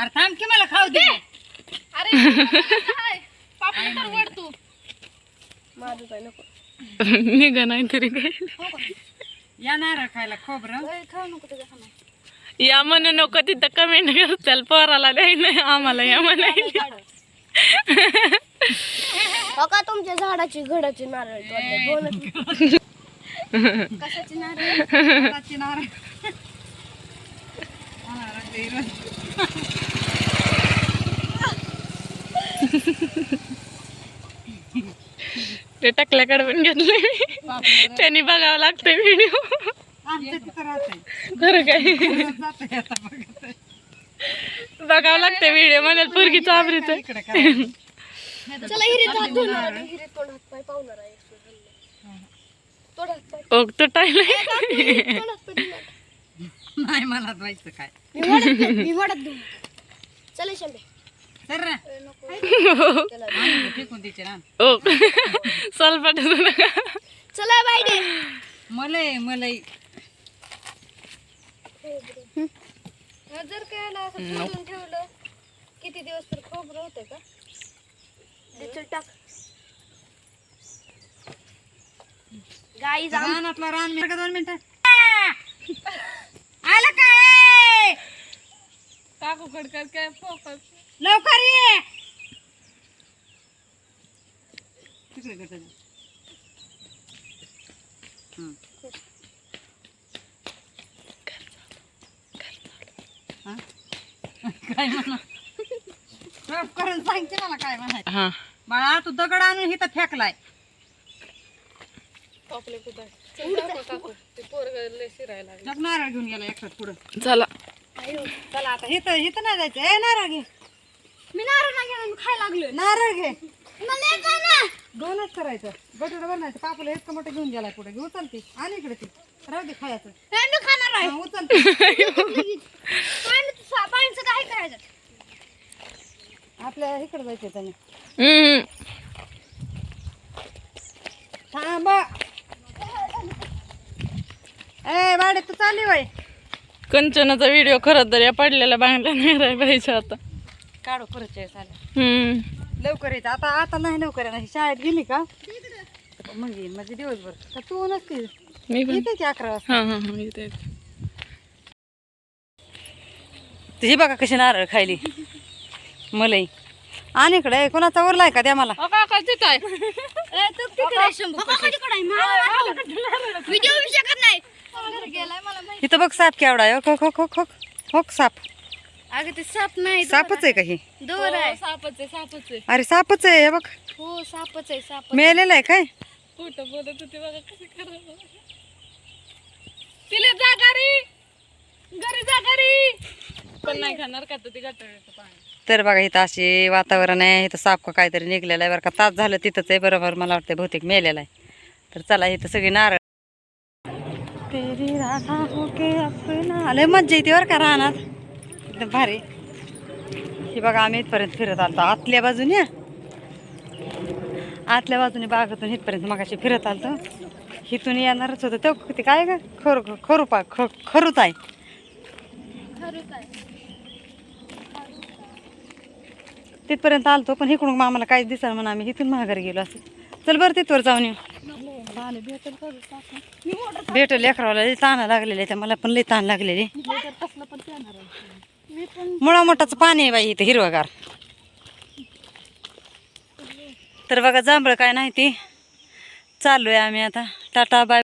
अरे थांब की मला खाऊ दे. अरे हाय, पापड तर वड तू. माझं काय नको. निघ नाही तरी काय. या नारळ खायला खोबरं. ए, खाऊ नको तुझ्या या म्हणू नको तिथं कमेंट करताल पोराला द्याय नाही आम्हाला या म्हणाय हो का तुमच्या झाडाची घडाची नारळ तोडले दोनच. कशाची नारळ? हाताची नारळ नारळ? ते टकल्याकडे पण घेतले. त्यांनी बघावं लागतंय व्हिडिओ खरं काय? बघावं लागतंय व्हिडिओ म्हणाल पोरगी चाबरीच ओक तो टाइम नाही मला व्हायचं काय. मी वडत धु- मी वडत धुणार चला शंभे. फेकून तिचे ना. बायडे मलई मलई जर काय आला असं ठेवून ठेवलं किती दिवस तर खोबरं होतं का? टाक. गाई रानातला रान मी का दोन मिनिटं आलं काय काकू कडकर काय फोकस लवकर ये. तिकडे गटात. हं. हा? काय म्हणा? रफ करून सांगते मला काय म्हणायचं. हा. बाळा तू दगड आणून इथं फेकलाय. कुठं काकू ते पोरग लय शिरायला लागले. जग नारळ घेऊन गेला एकटाच पुढं. चला. चला आता इथं इथं नाही जायचं. ए नारळ घे. मी नारळ नाही घेणार मी खायला लागलोय. नारळ घे. मला एक ना दोनच करायचं. बटाटा बनायचं पापला इतकं मोठं घेऊन गेलाय पुढे. घेऊ उचलते आणि इकडे ती. राहू दे खायचं. मी खाणार आहे. हा, उचलते पाणी तू- पाणीचं काय करायचं? आपल्या इकडे जायचं त्याने हम्म. थांब. ए बाडे तू चालली वय कंचनाचा व्हिडिओ खरं तर या पडलेल्या बांगल्या नाही राहाय पाहिजे आता काढू चालेल हम्म लवकर येतं आता आता नाही लवकर येणार ही शाळेत गेली का मग येईल म्हणजे दिवसभर का तू नसते मी पण येते की अकरा वाजता हा हा हा इथे तुझी बघा कशी नारळ खायली मलई आणि इकडे कोणाचा उरलाय का द्या मला शकत नाही इथं बघ साप केवढा आहे. हो हो हो हो साप. अगं ते साप नाही सापच आहे का ही? दोर आहे. हो, सापच आहे सापच आहे. अरे सापच आहे हे बघ. हो सापच आहे साप मेलेला आहे काय? कुठं बोलत होती बघा कशी खराब तिला जा घरी. घरी जा घरी. पण नाही खाणार का तर ती गटाराचं पाणी? तर बघा इथं असे वातावरण आहे. इथं साप का काहीतरी निघलेलं आहे. बरं का तास झालं तिथंच आहे. बरोबर मला वाटतं बहुतेक मेलेला आहे. तर चला इथं सगळी नारळ तेरी राधा होके अपना। लय मज्जा येते बरं का राहणार एकदम भारी. हे बघा आम्ही इथपर्यंत फिरत आलतो. आतल्या बाजूने. आतल्या बाजूने बागातून इथपर्यंत मगाशी फिरत आलतो. इथून येणारच होतं. तो ते काय ग? खरू खरू पा ख खरूच आहे. तिथपर्यंत आलतो पण इकडून मग आम्हाला काहीच दिसणार म्हणून आम्ही इथून महागारी गेलो असं. चल बरं तिथवर जाऊन येऊ. भेटल लेकराला लई ताण लागलेले त्या मला पण लई ताण लागलेले. मुळा मोठाचं पाणी आहे बाई इथं हिरवगार. तर बघा जांभळं काय नाही ती. चालू आहे आम्ही आता. Tata bye.